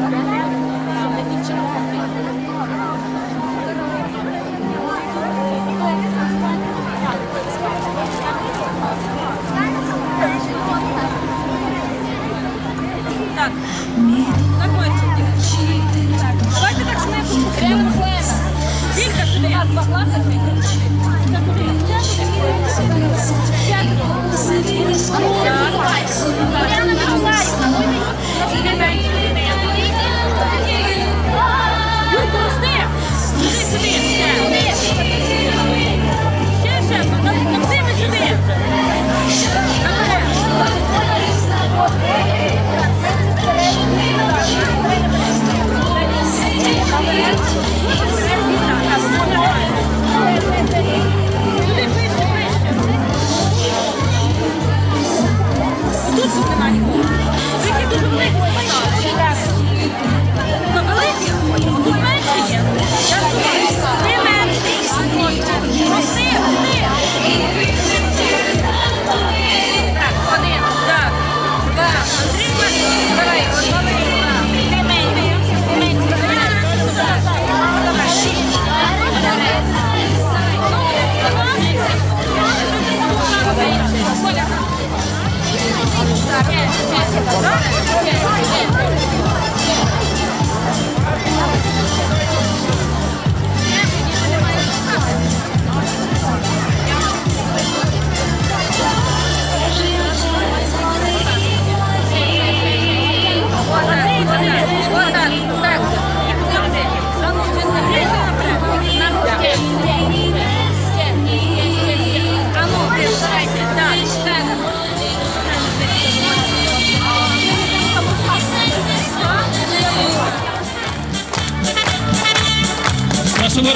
Thank you.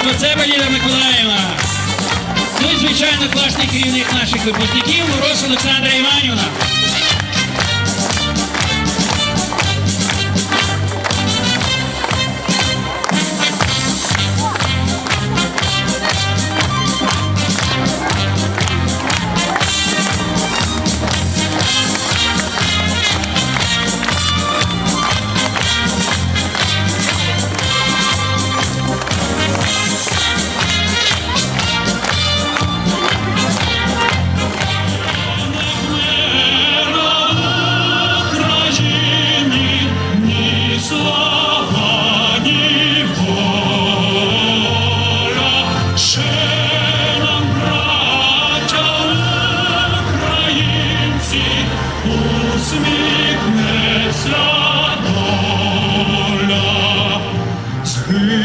до себе, Ліда Миколаївна. Ну і звичайно класний керівник наших випускників Мороз Олександра Іванівна.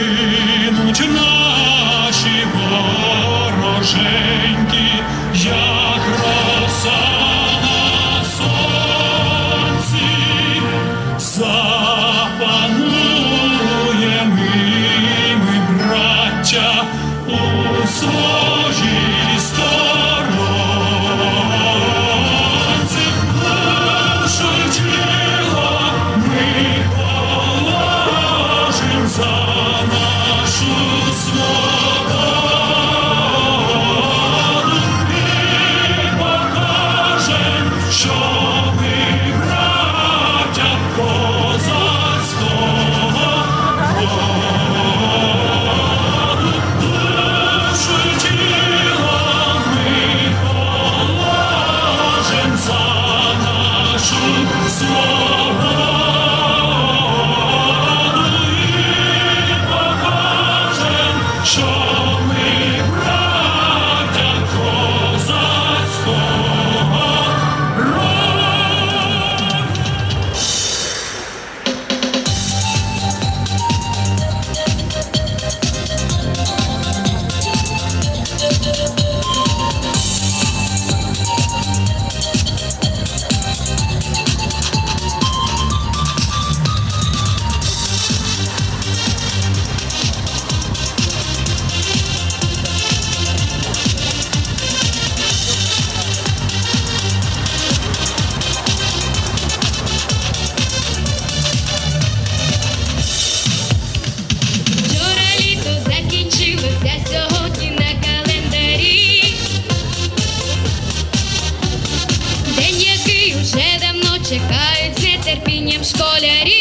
гинуть наші ворожі. Чекають з нетерпінням школярі.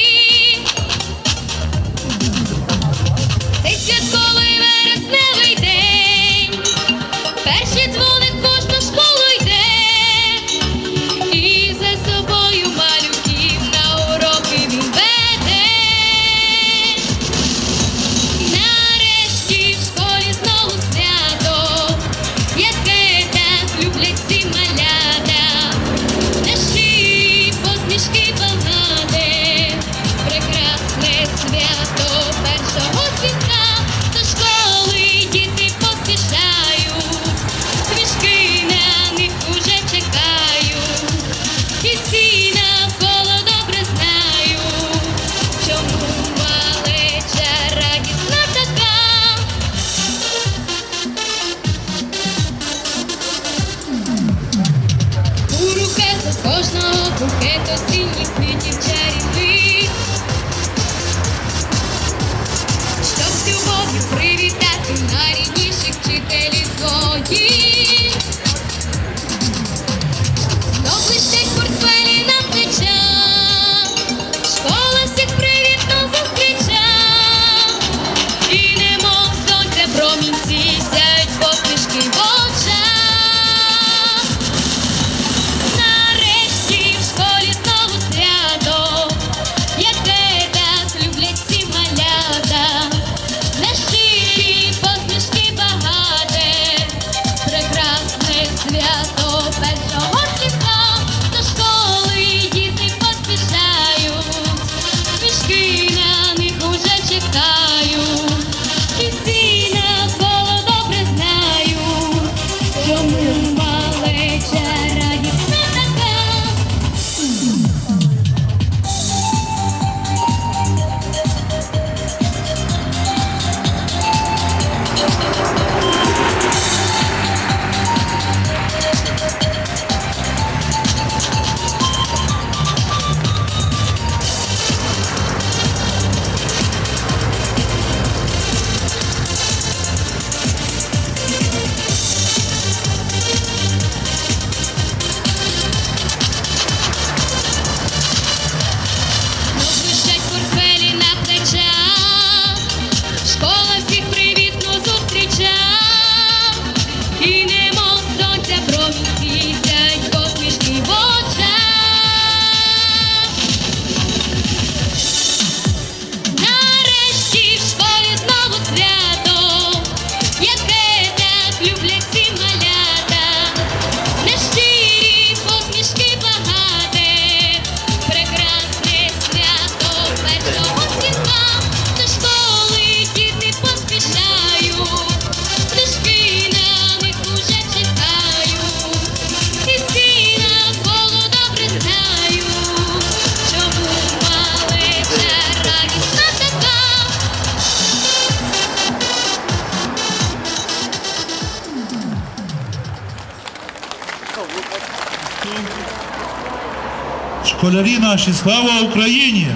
Школярі наші, слава Україні!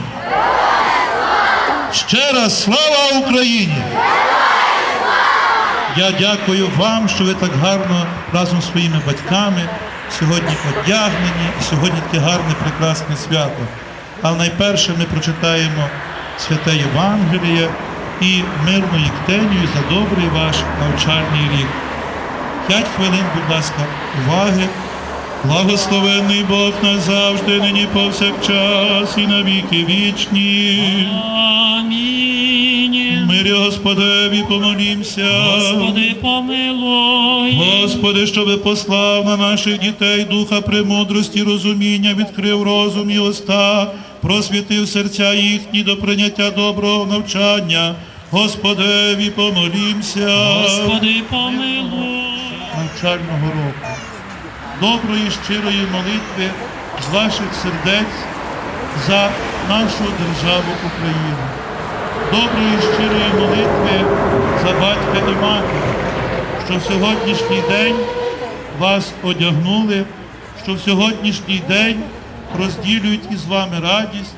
Ще раз слава Україні! Я дякую вам, що ви так гарно разом з своїми батьками сьогодні одягнені, і сьогодні таке гарне, прекрасне свято. Але найперше ми прочитаємо святе Євангеліє і мирну їктенію за добрий ваш навчальний рік. П'ять хвилин, будь ласка, уваги. Благословенний Бог назавжди, нині повсякчас і на віки вічні. Амінь. Мирі Господеві помолімся. Господи, помилуй. Господи, щоби послав на наших дітей духа премудрості, розуміння, відкрив розум і уста, просвітив серця їхні до прийняття доброго навчання. Господеві помолімся. Господи, помилуй. навчального року. Доброї щирої молитви з ваших сердець за нашу державу Україну. Доброї щирої молитви за батька і матір, що в сьогоднішній день вас одягнули, що в сьогоднішній день розділюють із вами радість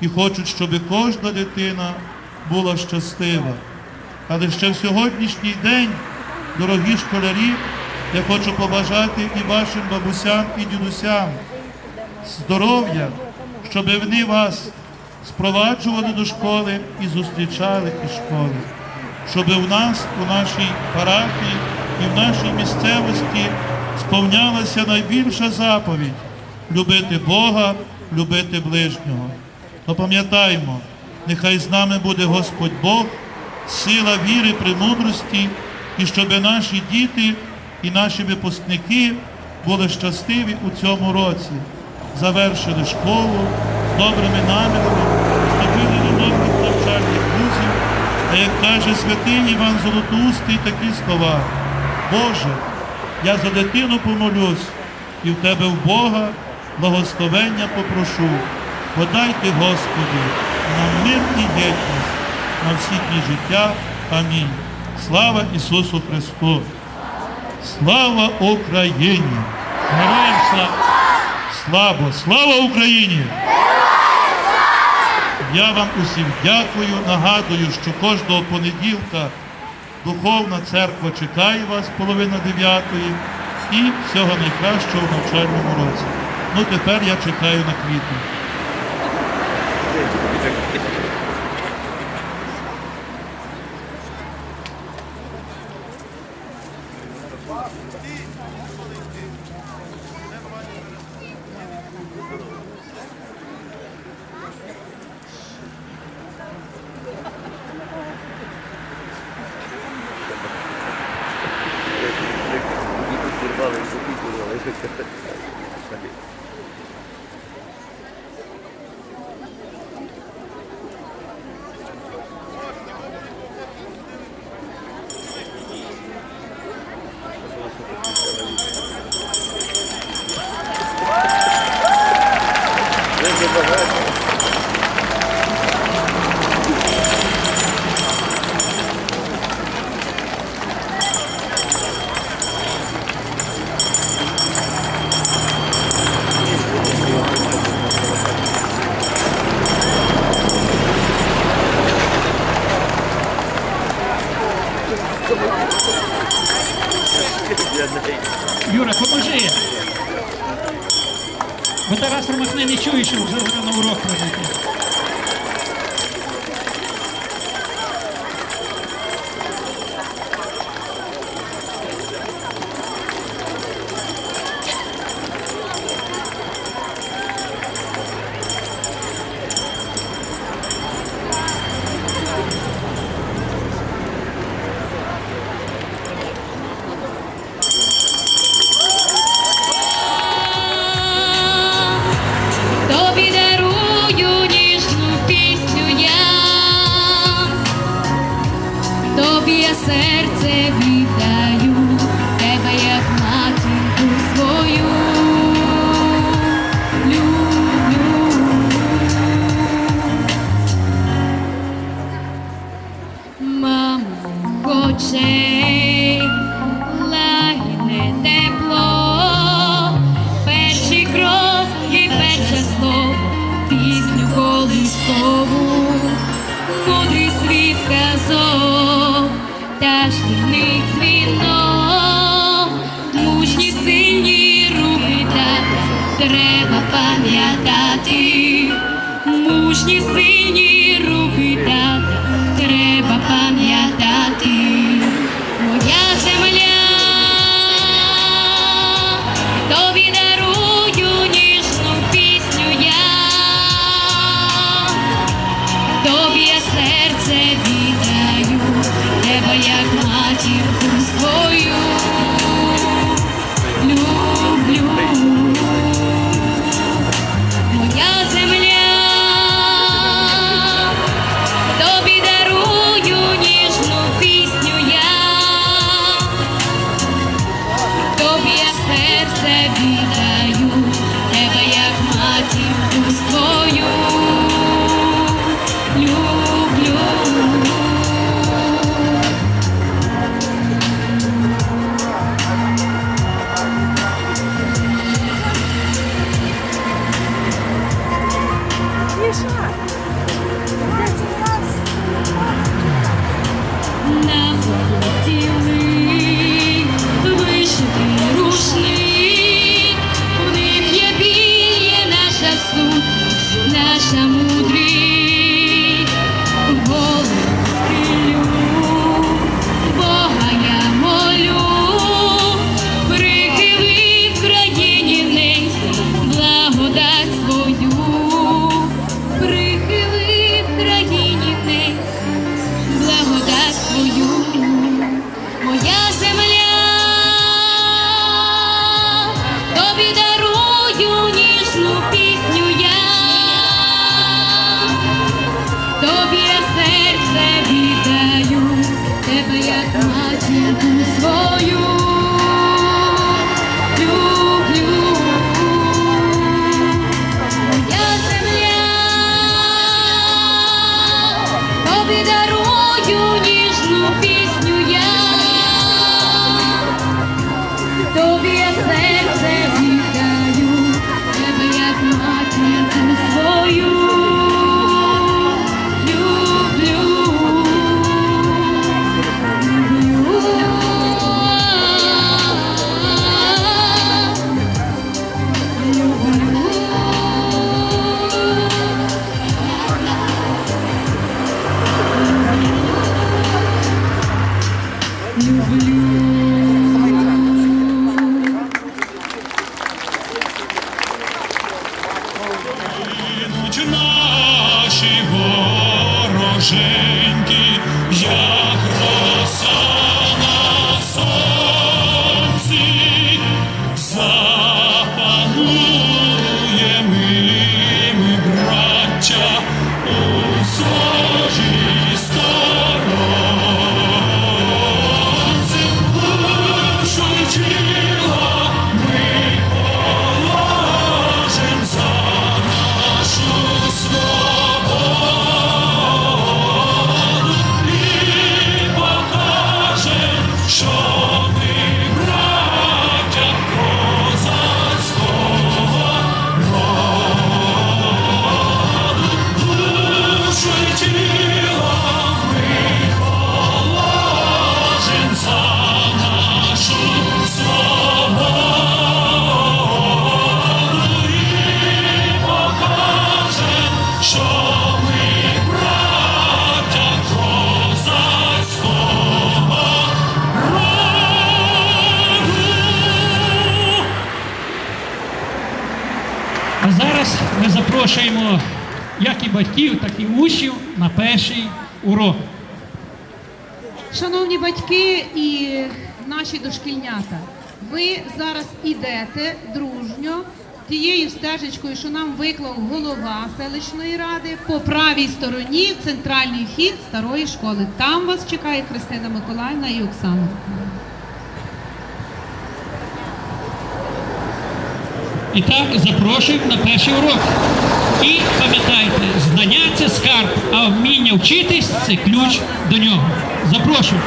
і хочуть, щоб кожна дитина була щаслива. Але ще в сьогоднішній день, дорогі школярі, я хочу побажати і вашим бабусям і дідусям, здоров'я, щоб вони вас спроваджували до школи і зустрічали із школи, щоб у нас, у нашій парафії і в нашій місцевості сповнялася найбільша заповідь любити Бога, любити ближнього. То пам'ятаймо, нехай з нами буде Господь Бог, сила віри, премудрості, і щоб наші діти і наші випускники були щасливі у цьому році, завершили школу з добрими намірами, вступили до добрих навчальних вузів, а як каже святий Іван Золотоустий такі слова, Боже, я за дитину помолюсь, і в тебе в Бога благословення попрошу. Подайте, Господи, нам мир і єдність на всі дні життя. Амінь. Слава Ісусу Христу! Слава Україні! Героям слава! Слава! Слава Україні! Я вам усім дякую. Нагадую, що кожного понеділка Духовна церква чекає вас половина дев'ятої і всього найкращого в навчальному році. Ну тепер я чекаю на квіти. Чує, що вже на урок прийти. мужні сильні Запрошуємо як і батьків, так і учнів на перший урок. Шановні батьки і наші дошкільнята, ви зараз ідете дружньо тією стежечкою, що нам виклав голова селищної ради по правій стороні в центральний вхід старої школи. Там вас чекає Христина Миколаївна і Оксана. І так запрошуємо на перший урок. І пам'ятайте, знання це скарб, а вміння вчитись це ключ до нього. Запрошую.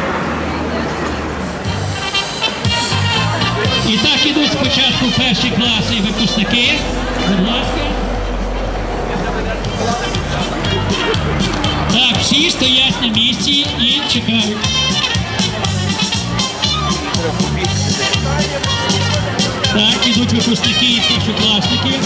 І так ідуть спочатку перші класи і випускники. Будь ласка. Так, всі стоять на місці і чекають. Так, ідуть випускники і першокласники.